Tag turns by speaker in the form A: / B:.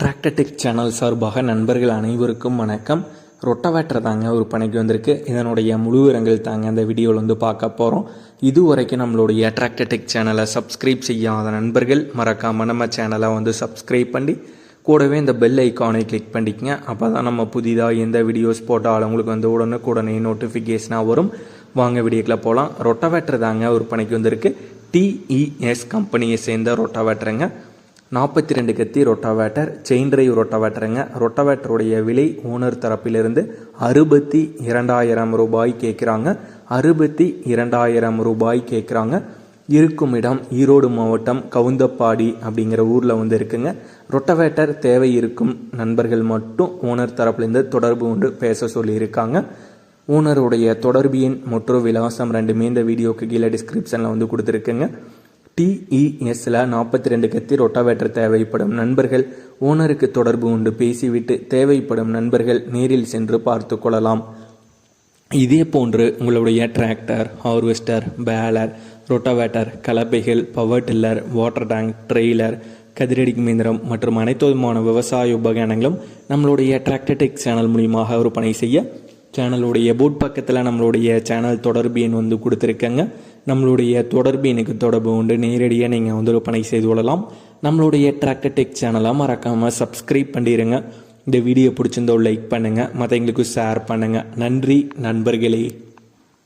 A: Tractor Tech channel சார்பாக நண்பர்கள் அனைவருக்கும் வணக்கம். ரொட்டவேட்டர் தாங்க ஒரு பணிக்கு வந்திருக்கு. இதனுடைய முழு விவரங்கள் தாங்க இந்த வீடியோவில் வந்து பார்க்க போகிறோம் இதுவரைக்கும் நம்மளுடைய டிராக்டர்டெக் சேனலை சப்ஸ்கிரைப் செய்யாத நண்பர்கள் மறக்காமல் நம்ம சேனலை வந்து சப்ஸ்கிரைப் பண்ணி கூடவே இந்த பெல் ஐக்கானை கிளிக் பண்ணிக்கங்க. அப்போ தான் நம்ம புதிதாக எந்த வீடியோஸ் போட்டாலும் உங்களுக்கு வந்து உடனுக்குடனே நோட்டிஃபிகேஷனாக வரும். வாங்க வீடியோக்கில் போகலாம் ரொட்டவேட்டர் தாங்க ஒரு பணிக்கு வந்திருக்கு. டிஇஎஸ் கம்பெனியை சேர்ந்த ரொட்டவேட்டருங்க. நாற்பத்தி ரெண்டு கத்தி ரொட்டாவேட்டர் செயின் டிரைவ் ரொட்டாவேட்டருங்க ரொட்டாவேட்டருடைய விலை ஓனர் தரப்பிலிருந்து அறுபத்தி இரண்டாயிரம் ரூபாய் கேட்குறாங்க. அறுபத்தி இரண்டாயிரம் ரூபாய் கேட்குறாங்க. இருக்கும் இடம் ஈரோடு மாவட்டம் கவுந்தப்பாடி அப்படிங்கிற ஊரில் வந்து இருக்குங்க. ரொட்டவேட்டர் தேவை இருக்கும் நண்பர்கள் மட்டும் ஓனர் தரப்புலேருந்து தொடர்பு கொண்டு பேச சொல்லியிருக்காங்க. ஓனருடைய தொடர்பு எண் மற்றும் விலாசம் ரெண்டுமே இந்த வீடியோக்கு கீழே டிஸ்கிரிப்ஷனில் வந்து கொடுத்துருக்குங்க. டிஇஎஸ்ல நாற்பத்தி ரெண்டு கத்தி ரொட்டாவேட்டர் தேவைப்படும் நண்பர்கள் ஓனருக்கு தொடர்பு கொண்டு பேசிவிட்டு தேவைப்படும் நண்பர்கள் நேரில் சென்று பார்த்து கொள்ளலாம். இதே போன்று உங்களுடைய tractor harvester baler rotavator கலப்பைகள் power tiller water tank trailer கதிரடி மீந்திரம் மற்றும் அனைத்து விதமான விவசாய உபகரணங்களும் நம்மளுடைய டிராக்டர்டெக் சேனல் மூலியமாக விற்பனை செய்ய சேனலுடைய போட் பக்கத்தில் நம்மளுடைய சேனல் தொடர்பு எண் வந்து கொடுத்துருக்கங்க. நம்மளுடைய தொடர்பு எனக்கு தொடர்பு உண்டு. நேரடியாக நீங்கள் வந்து பணி செய்து கொள்ளலாம். நம்மளுடைய டிராக்டர் டெக் சேனலாக மறக்காமல் சப்ஸ்கிரைப் பண்ணிடுங்க இந்த வீடியோ பிடிச்சிருந்தோ லைக் பண்ணுங்கள் மற்றவங்களுக்கு ஷேர் பண்ணுங்கள் நன்றி நண்பர்களே.